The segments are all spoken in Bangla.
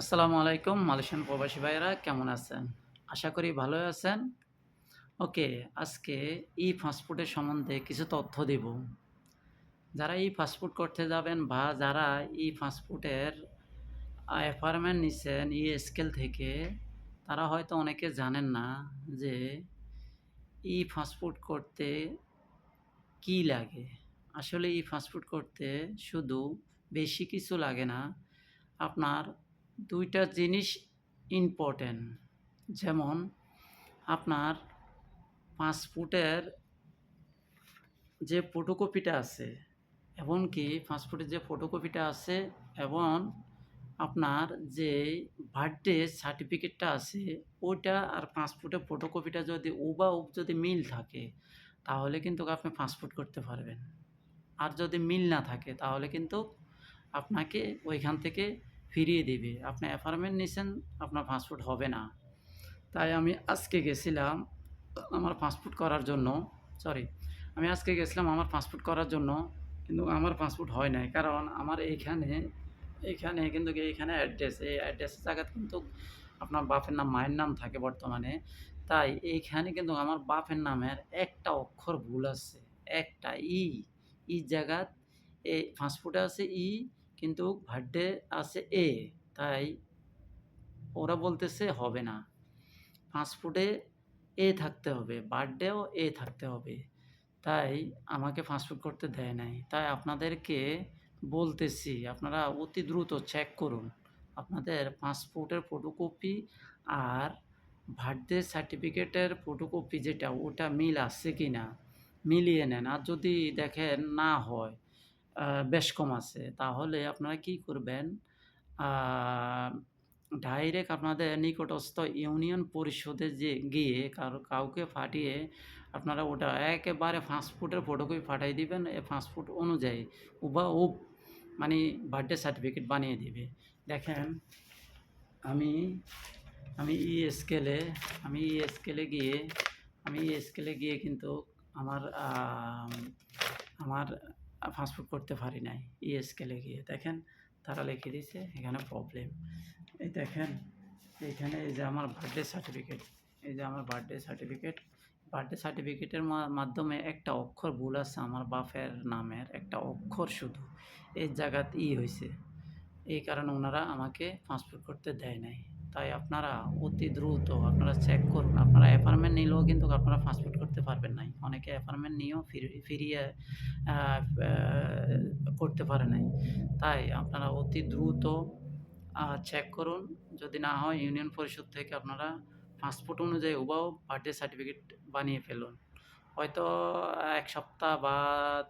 আসসালামু আলাইকুম, মালয়েশিয়ান প্রবাসী ভাইরা কেমন আছেন? আশা করি ভালো আছেন। ওকে, আজকে ই ফাস্টফুডের সম্বন্ধে কিছু তথ্য দেব। যারা ই ফাস্টফুড করতে যাবেন বা যারা ই ফাস্টফুডের অ্যাপার্টমেন্ট নিচ্ছেন ই স্কেল থেকে, তারা হয়তো অনেকে জানেন না যে ই ফাস্টফুড করতে কি লাগে। আসলে ই ফাস্টফুড করতে শুধু বেশি কিছু লাগে না, আপনার দুইটা জিনিস ইম্পর্টেন্ট যেমন আপনার পাসপোর্টের যে ফটোকপিটা আছে এমনকি পাসপোর্টের যে ফটোকপিটা আছে, এবং আপনার যে বার্থডে সার্টিফিকেটটা আছে, ওইটা আর পাসপোর্টের ফটোকপিটা যদি উবাউব যদি মিল থাকে, তাহলে কিন্তু আপনি পাসপোর্ট করতে পারবেন। আর যদি মিল না থাকে, তাহলে কিন্তু আপনাকে ওইখান থেকে ফিরিয়ে দিবে। আপনি অ্যাপার্টমেন্ট নিছেন আপনার পাসপোর্ট হবে না। তাই আমি আজকে গেছিলাম, আমার পাসপোর্ট করার জন্য সরি আমি আজকে গেছিলাম আমার পাসপোর্ট করার জন্য, কিন্তু আমার পাসপোর্ট হয় নাই। কারণ আমার এইখানে এইখানে কিন্তু এইখানে অ্যাড্রেস এই অ্যাড্রেসের জায়গাতে কিন্তু আপনার বাপের নাম, মায়ের নাম থাকে বর্তমানে। তাই এইখানে কিন্তু আমার বাপের নামের একটা অক্ষর ভুল আছে। একটা ই ই জায়গাত, এই পাসপোর্টে আছে ই কিন্তু বার্থডে আছে এ, তাই ওরা বলতেছে হবে না। পাসপোর্টে এ থাকতে হবে বার্থডেও এ থাকতে হবে। তাই আমাকে পাসপোর্ট করতে দেয় নাই। তাই আপনাদেরকে বলতেছি, আপনারা অতি দ্রুত চেক করুন আপনাদের পাসপোর্টের ফটোকপি আর বার্থডে সার্টিফিকেটের ফটোকপি যেটা, ওটা মিল আছে কি না মিলিয়ে নেন। আর যদি দেখেন না হয় বেশ কম আছে। তাহলে আপনারা কি করবেন? ডাইরেক্ট আপনাদের নিকটস্থ ইউনিয়ন পরিষদে যে গিয়ে কারও, কাউকে ফাটিয়ে আপনারা ওটা একেবারে পাসপোর্টের ফটোকপি পাঠিয়ে দিবেন। এ পাসপোর্ট অনুযায়ী উবা উব মানে বার্থডে সার্টিফিকেট বানিয়ে দিবে। দেখেন, আমি আমি ই স্কেলে আমি ই স্কেলে গিয়ে, আমি ই স্কেলে গিয়ে কিন্তু আমার আমার পাসপোর্ট করতে পারি নাই ই স্কেলে গিয়ে। দেখেন, তারা লিখে দিয়েছে এখানে প্রবলেম এই দেখেন, এইখানে এই যে আমার বার্থডে সার্টিফিকেট এই যে আমার বার্থডে সার্টিফিকেট বার্থডে সার্টিফিকেটের মাধ্যমে একটা অক্ষর ভুল আছে আমার বাপের নামের, একটা অক্ষর শুধু। এই জায়গাত ই হয়েছে এই কারণে ওনারা আমাকে পাসপোর্ট করতে দেয় নাই। তাই আপনারা অতি দ্রুত আপনারা চেক করুন। আপনারা অ্যাপার্টমেন্ট নিলেও কিন্তু আপনারা পাসপোর্ট করতে পারবেন নাই। অনেকে অ্যাপার্টমেন্ট নিয়েও ফিরিয়ে করতে পারে নাই। তাই আপনারা অতি দ্রুত চেক করুন। যদি না হয় ইউনিয়ন পরিষদ থেকে আপনারা পাসপোর্ট অনুযায়ী উবাও বার্থডে সার্টিফিকেট বানিয়ে ফেলুন। হয়তো এক সপ্তাহ বা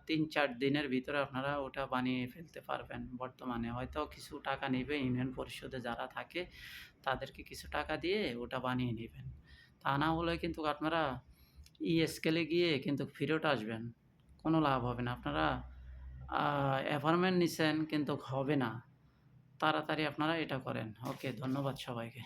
তিন চার দিনের ভিতরে আপনারা ওটা বানিয়ে ফেলতে পারবেন বর্তমানে। হয়তো কিছু টাকা নেবে ইউনিয়ন পরিষদে যারা থাকে তাদেরকে কিছু টাকা দিয়ে ওটা বানিয়ে নেবেন। তা না হলে কিন্তু আপনারা ই স্কেলে গিয়ে কিন্তু ফেরত আসবেন। কোনো লাভ হবে না। আপনারা অ্যাপার্টমেন্ট নিছেন কিন্তু হবে না। তাড়াতাড়ি আপনারা এটা করেন। ওকে, ধন্যবাদ সবাইকে।